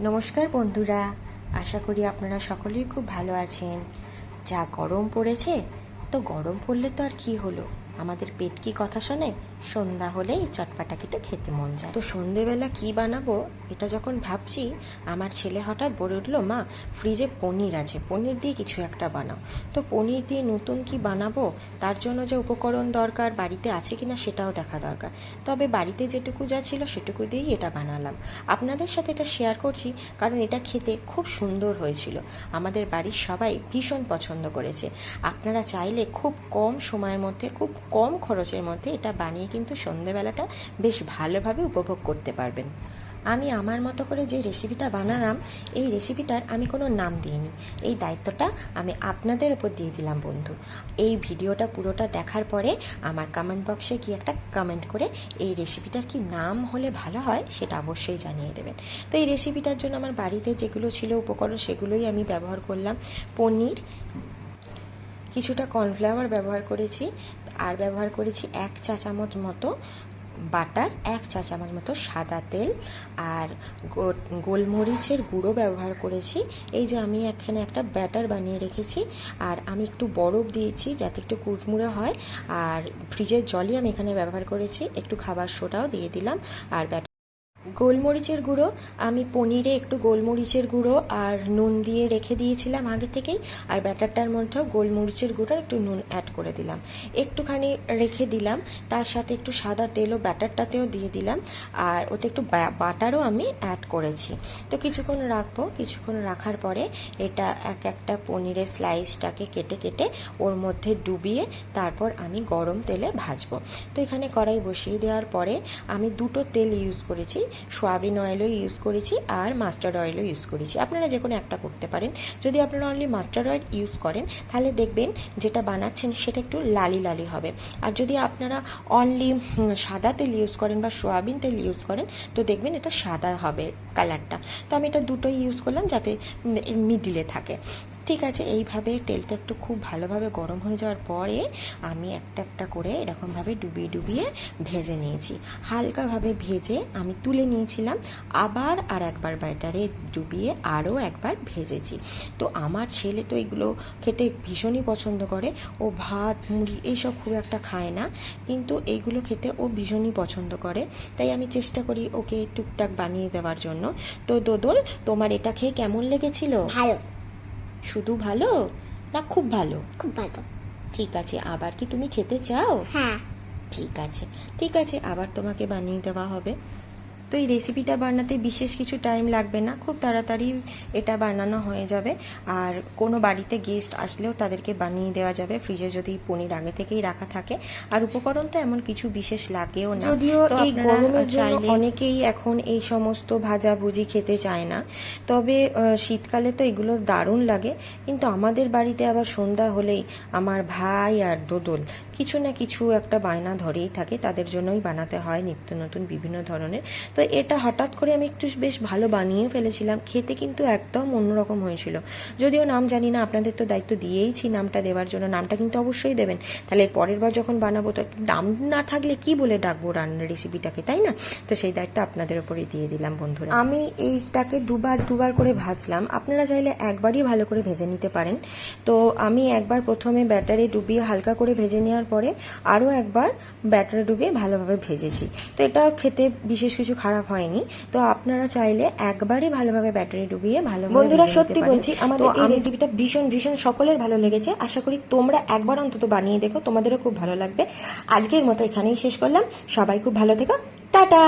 নমস্কার বন্ধুরা আশা করি আপনারা সকলেই খুব ভালো আছেন। যা গরম পড়েছে গরম পড়লে তো আর কি হলো? আমাদের পেট কি কথা শোনে? সন্ধ্যা হলেই চটপাটা কেটে খেতে মন যায়। তো সন্ধেবেলা কি বানাবো? এটা যখন ভাবছি, আমার ছেলে হঠাৎ বলে উঠল, মা ফ্রিজে পনির আছে, পনির দিয়ে কিছু একটা বানাও। তো পনির দিয়ে নতুন কি বানাবো? তার জন্য যে উপকরণ দরকার, বাড়িতে আছে কিনা সেটাও দেখা দরকার। তবে বাড়িতে যেটুকু যা ছিল সেটুকু দিয়েই এটা বানালাম। আপনাদের সাথে এটা শেয়ার করছি, কারণ এটা খেতে খুব সুন্দর হয়েছিল। আমাদের বাড়ির সবাই ভীষণ পছন্দ করেছে। আপনারা চাইলে খুব কম সময়ের মধ্যে, খুব কম খরচের মধ্যে এটা বানিয়ে কিন্তু সন্ধেবেলাটা বেশ ভালোভাবে উপভোগ করতে পারবেন। আমি আমার মতো করে যে রেসিপিটা বানালাম, এই রেসিপিটার আমি কোনো নাম দিইনি। এই দায়িত্বটা আমি আপনাদের উপর দিয়ে দিলাম, বন্ধু। এই ভিডিওটা পুরোটা দেখার পরে আমার কমেন্ট বক্সে কি একটা কমেন্ট করে এই রেসিপিটার কি নাম হলে ভালো হয় সেটা অবশ্যই জানিয়ে দেবেন। তো এই রেসিপিটার জন্য আমার বাড়িতে যেগুলো ছিল উপকরণ সেগুলোই আমি ব্যবহার করলাম। পনির কিছুটা কর্নফ্লাওয়ার ব্যবহার করেছি, আর ব্যবহার করেছি এক চা চামচ মতো বাটার, এক চা চামচ মতো সাদা তেল, আর গোলমরিচের গুঁড়ো ব্যবহার করেছি। এই যে আমি এখানে একটা ব্যাটার বানিয়ে রেখেছি, আর আমি একটু বরফ দিয়েছি যাতে একটু কুড়মুড়ে হয়, আর ফ্রিজের জলই আমি এখানে ব্যবহার করেছি। একটু খাবার সোডাও দিয়ে দিলাম, আর ব্যাটার গোলমরিচের গুঁড়ো। আমি পনিরে একটু গোলমরিচের গুঁড়ো আর নুন দিয়ে রেখে দিয়েছিলাম আগে থেকেই। আর ব্যাটারটার মধ্যেও গোলমরিচের গুঁড়ো একটু নুন অ্যাড করে দিলাম। একটুখানি রেখে দিলাম। তার সাথে একটু সাদা তেলও ব্যাটারটাতেও দিয়ে দিলাম। আর ওতে একটু বাটারও আমি অ্যাড করেছি। তো কিছুক্ষণ রাখব। কিছুক্ষণ রাখার পরে এটা এক একটা পনিরের স্লাইসটাকে কেটে কেটে ওর মধ্যে ডুবিয়ে তারপর আমি গরম তেলে ভাজবো। তো এখানে কড়াই বসিয়ে দেওয়ার পরে আমি দুটো তেল ইউজ করেছি। সোয়াবিন অয়েলও ইউজ করেছি আর মাস্টার্ড অয়েলও ইউজ করেছি। আপনারা যে কোনো একটা করতে পারেন। যদি আপনারা অনলি মাস্টার্ড অয়েল ইউজ করেন, তাহলে দেখবেন যেটা বানাচ্ছেন সেটা একটু লালি লালি হবে। আর যদি আপনারা অনলি সাদা তেল ইউজ করেন বা সোয়াবিন তেল ইউজ করেন, তো দেখবেন এটা সাদা হবে কালারটা তো আমি এটা দুটোই ইউজ করলাম যাতে মিডিলে থাকে। ঠিক আছে, এইভাবে তেলটা একটু খুব ভালোভাবে গরম হয়ে যাওয়ার পরে আমি একটা একটা করে এরকমভাবে ডুবিয়ে ডুবিয়ে ভেজে নিয়েছি। হালকাভাবে ভেজে আমি তুলে নিয়েছিলাম, আবার আর একবার ব্যাটারে ডুবিয়ে আরও একবার ভেজেছি। তো আমার ছেলে তো এগুলো খেতে ভীষণই পছন্দ করে, ও ভাত মুড়ি এইসব খুব একটা খায় না, কিন্তু এইগুলো খেতে ও ভীষণই পছন্দ করে। তাই আমি চেষ্টা করি ওকে টুকটাক বানিয়ে দেওয়ার জন্য। তো দোদল, তোমার এটা খেয়ে কেমন লেগেছিল? ভালো। শুধু ভালো না খুব ভালো? খুব ভালো। ঠিক আছে আবার কি তুমি খেতে চাও? হ্যাঁ। ঠিক আছে ঠিক আছে আবার তোমাকে বানিয়ে দেওয়া হবে। তো এই রেসিপিটা বানাতে বিশেষ কিছু টাইম লাগবে না। খুব তাড়াতাড়ি এটা বানানো হয়ে যাবে। আর কোনো বাড়িতে গেস্ট আসলেও তাদেরকে বানিয়ে দেওয়া যাবে। ফ্রিজে যদি পনির আগে থেকেই রাখা থাকে। আর উপকরণ তো এমন কিছু বিশেষ লাগেও না। যদিও এই গরমের জন্য অনেকেই এখন এই সমস্ত ভাজাভুজি খেতে চায় না। তবে শীতকালে তো এগুলো দারুণ লাগে। কিন্তু আমাদের বাড়িতে আবার সন্ধ্যা হলেই আমার ভাই আর দোদল কিছু না কিছু একটা বায়না ধরেই থাকে। তাদের জন্যই বানাতে হয় নিত্য নতুন বিভিন্ন ধরনের। তো এটা হঠাৎ করে আমি একটু বেশ ভালো বানিয়ে ফেলেছিলাম। খেতে কিন্তু একদম অন্যরকম হয়েছিল। যদিও নাম জানি না, আপনাদের তো দায়িত্ব দিয়েইছি নামটা দেওয়ার জন্য। নামটা কিন্তু অবশ্যই দেবেন। তাহলে পরের বার যখন বানাবো, তো নাম না থাকলে কি বলে ডাকবো রান্নার রেসিপিটাকে তাই না? তো সেই দায়িত্ব আপনাদের উপরেই দিয়ে দিলাম, বন্ধুরা। আমি এইটাকে দুবার দুবার করে ভাজলাম। আপনারা চাইলে একবারই ভালো করে ভেজে নিতে পারেন। তো আমি একবার প্রথমে ব্যাটারে ডুবিয়ে হালকা করে ভেজে নেওয়ার পরে আরও একবার ব্যাটারে ডুবিয়ে ভালোভাবে ভেজেছি। তো এটা খেতে বিশেষ কিছু খারাপ হয়নি। তো আপনারা চাইলে একবারই ভালোভাবে ব্যাটারি ডুবিয়ে ভালো বন্ধুরা সত্যি বলছি আমাদের এই রেসিপিটা ভীষণ ভীষণ সকলের ভালো লেগেছে। আশা করি তোমরা একবার অন্তত বানিয়ে দেখো তোমাদেরও খুব ভালো লাগবে। আজকের মতো এখানেই শেষ করলাম। সবাই খুব ভালো থেকো। টাটা!